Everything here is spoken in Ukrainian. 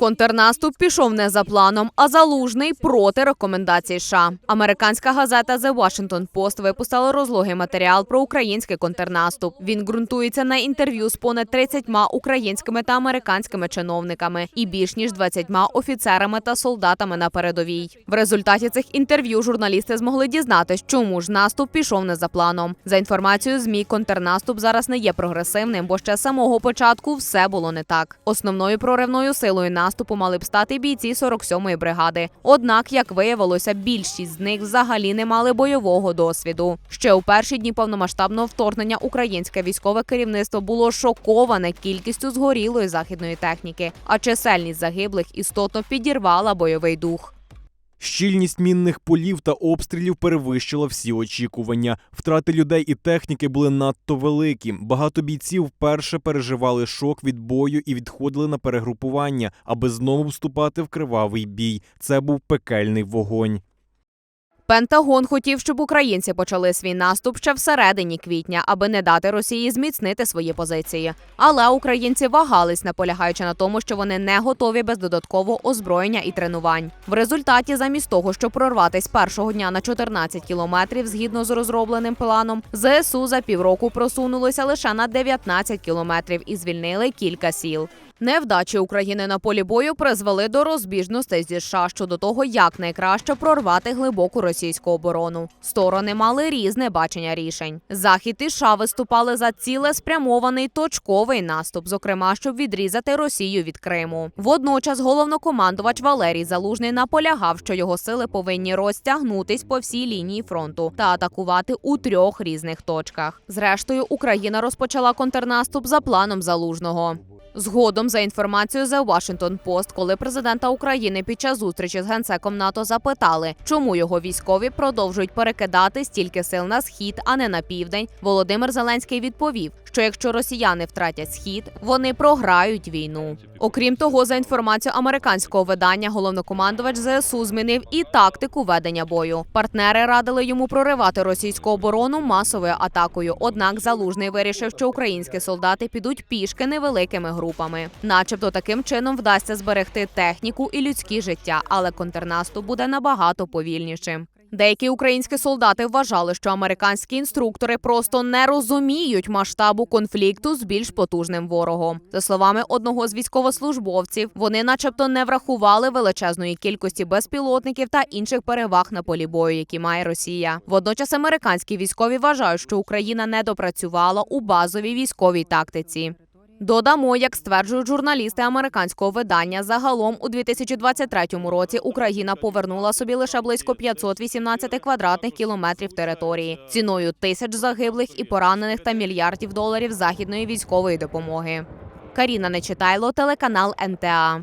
Контрнаступ пішов не за планом, а залужний проти рекомендацій США. Американська газета The Washington Post випустила розлогий матеріал про український контрнаступ. Він ґрунтується на інтерв'ю з понад 30 українськими та американськими чиновниками і більш ніж 20 офіцерами та солдатами на передовій. В результаті цих інтерв'ю журналісти змогли дізнатись, чому ж наступ пішов не за планом. За інформацією змі, контрнаступ зараз не є прогресивним, бо ще з самого початку все було не так. Основною проривною силою наступу мали б стати бійці 47-ї бригади. Однак, як виявилося, більшість з них взагалі не мали бойового досвіду. Ще у перші дні повномасштабного вторгнення українське військове керівництво було шоковане кількістю згорілої західної техніки, а чисельність загиблих істотно підірвала бойовий дух. Щільність мінних полів та обстрілів перевищила всі очікування. Втрати людей і техніки були надто великі. Багато бійців вперше переживали шок від бою і відходили на перегрупування, аби знову вступати в кривавий бій. Це був пекельний вогонь. Пентагон хотів, щоб українці почали свій наступ ще всередині квітня, аби не дати Росії зміцнити свої позиції. Але українці вагались, наполягаючи на тому, що вони не готові без додаткового озброєння і тренувань. В результаті, замість того, щоб прорватись першого дня на 14 кілометрів, згідно з розробленим планом, ЗСУ за півроку просунулися лише на 19 кілометрів і звільнили кілька сіл. Невдачі України на полі бою призвели до розбіжностей зі США щодо того, як найкраще прорвати глибоку російську оборону. Сторони мали різне бачення рішень. Захід і США виступали за цілеспрямований точковий наступ, зокрема, щоб відрізати Росію від Криму. Водночас головнокомандувач Валерій Залужний наполягав, що його сили повинні розтягнутись по всій лінії фронту та атакувати у трьох різних точках. Зрештою, Україна розпочала контрнаступ за планом залужного. Згодом, за інформацією The Washington Post, коли президента України під час зустрічі з генсеком НАТО запитали, чому його військові продовжують перекидати стільки сил на схід, а не на південь, Володимир Зеленський відповів, що якщо росіяни втратять схід, вони програють війну. Окрім того, за інформацією американського видання, головнокомандувач ЗСУ змінив і тактику ведення бою. Партнери радили йому проривати російську оборону масовою атакою. Однак залужний вирішив, що українські солдати підуть пішки невеликими групами, начебто таким чином вдасться зберегти техніку і людські життя, але контрнаступ буде набагато повільнішим. Деякі українські солдати вважали, що американські інструктори просто не розуміють масштабу конфлікту з більш потужним ворогом. За словами одного з військовослужбовців, вони, начебто, не врахували величезної кількості безпілотників та інших переваг на полі бою, які має Росія. Водночас американські військові вважають, що Україна не допрацювала у базовій військовій тактиці. Додамо, як стверджують журналісти американського видання, загалом у 2023 році Україна повернула собі лише близько 518 квадратних кілометрів території ціною тисяч загиблих і поранених та мільярдів доларів західної військової допомоги. Каріна Нечитайло, телеканал НТА.